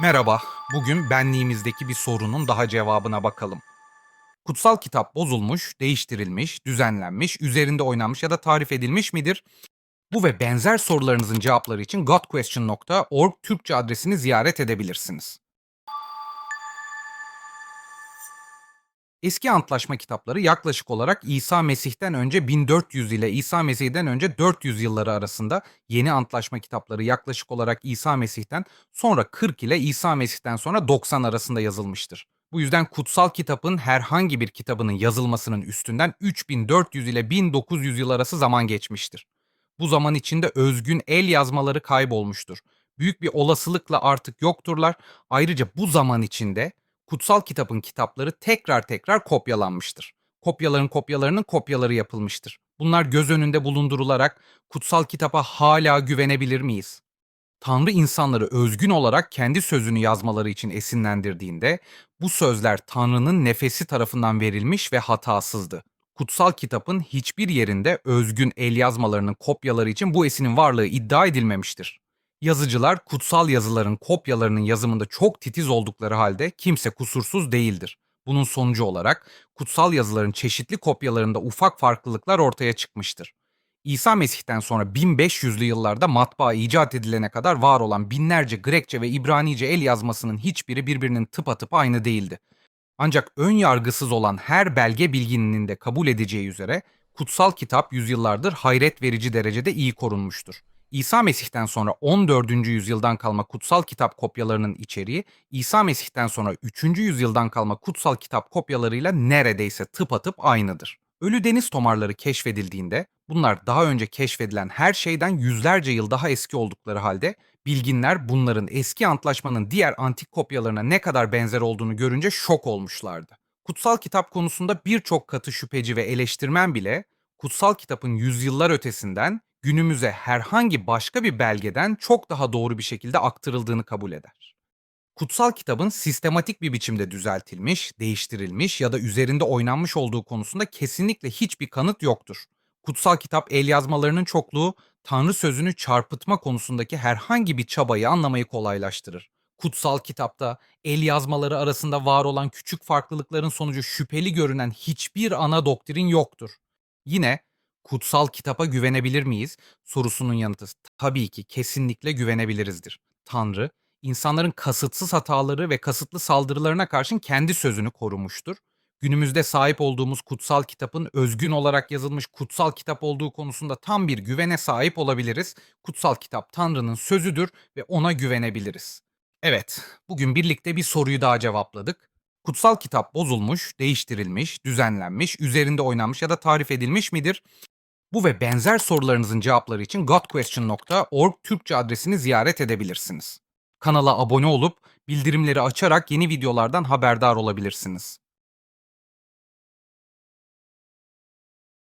Merhaba, bugün benliğimizdeki bir sorunun daha cevabına bakalım. Kutsal kitap bozulmuş, değiştirilmiş, düzenlenmiş, üzerinde oynanmış ya da tarif edilmiş midir? Bu ve benzer sorularınızın cevapları için godquestion.org Türkçe adresini ziyaret edebilirsiniz. Eski Antlaşma kitapları yaklaşık olarak İsa Mesih'ten önce 1400 ile İsa Mesih'ten önce 400 yılları arasında, Yeni Antlaşma kitapları yaklaşık olarak İsa Mesih'ten sonra 40 ile İsa Mesih'ten sonra 90 arasında yazılmıştır. Bu yüzden kutsal kitabın herhangi bir kitabının yazılmasının üstünden 3400 ile 1900 yıl arası zaman geçmiştir. Bu zaman içinde özgün el yazmaları kaybolmuştur. Büyük bir olasılıkla artık yokturlar. Ayrıca bu zaman içinde kutsal kitabın kitapları tekrar tekrar kopyalanmıştır. Kopyaların kopyalarının kopyaları yapılmıştır. Bunlar göz önünde bulundurularak kutsal kitaba hala güvenebilir miyiz? Tanrı insanları özgün olarak kendi sözünü yazmaları için esinlendirdiğinde bu sözler Tanrı'nın nefesi tarafından verilmiş ve hatasızdı. Kutsal kitabın hiçbir yerinde özgün el yazmalarının kopyaları için bu esinin varlığı iddia edilmemiştir. Yazıcılar kutsal yazıların kopyalarının yazımında çok titiz oldukları halde kimse kusursuz değildir. Bunun sonucu olarak kutsal yazıların çeşitli kopyalarında ufak farklılıklar ortaya çıkmıştır. İsa Mesih'ten sonra 1500'lü yıllarda matbaa icat edilene kadar var olan binlerce Grekçe ve İbranice el yazmasının hiçbiri birbirinin tıpatıp aynı değildi. Ancak ön yargısız olan her belge bilgininin de kabul edeceği üzere kutsal kitap yüzyıllardır hayret verici derecede iyi korunmuştur. İsa Mesih'ten sonra 14. yüzyıldan kalma kutsal kitap kopyalarının içeriği İsa Mesih'ten sonra 3. yüzyıldan kalma kutsal kitap kopyalarıyla neredeyse tıpatıp aynıdır. Ölü deniz tomarları keşfedildiğinde bunlar daha önce keşfedilen her şeyden yüzlerce yıl daha eski oldukları halde bilginler bunların eski antlaşmanın diğer antik kopyalarına ne kadar benzer olduğunu görünce şok olmuşlardı. Kutsal kitap konusunda birçok katı şüpheci ve eleştirmen bile kutsal kitabın yüzyıllar ötesinden günümüze herhangi başka bir belgeden çok daha doğru bir şekilde aktarıldığını kabul eder. Kutsal kitabın sistematik bir biçimde düzeltilmiş, değiştirilmiş ya da üzerinde oynanmış olduğu konusunda kesinlikle hiçbir kanıt yoktur. Kutsal kitap el yazmalarının çokluğu Tanrı sözünü çarpıtma konusundaki herhangi bir çabayı anlamayı kolaylaştırır. Kutsal kitapta el yazmaları arasında var olan küçük farklılıkların sonucu şüpheli görünen hiçbir ana doktrin yoktur. Yine kutsal kitaba güvenebilir miyiz sorusunun yanıtı tabii ki kesinlikle güvenebilirizdir. Tanrı insanların kasıtsız hataları ve kasıtlı saldırılarına karşın kendi sözünü korumuştur. Günümüzde sahip olduğumuz kutsal kitabın özgün olarak yazılmış kutsal kitap olduğu konusunda tam bir güvene sahip olabiliriz. Kutsal kitap Tanrı'nın sözüdür ve ona güvenebiliriz. Evet, bugün birlikte bir soruyu daha cevapladık. Kutsal kitap bozulmuş, değiştirilmiş, düzenlenmiş, üzerinde oynanmış ya da tarif edilmiş midir? Bu ve benzer sorularınızın cevapları için godquestion.org Türkçe adresini ziyaret edebilirsiniz. Kanala abone olup bildirimleri açarak yeni videolardan haberdar olabilirsiniz.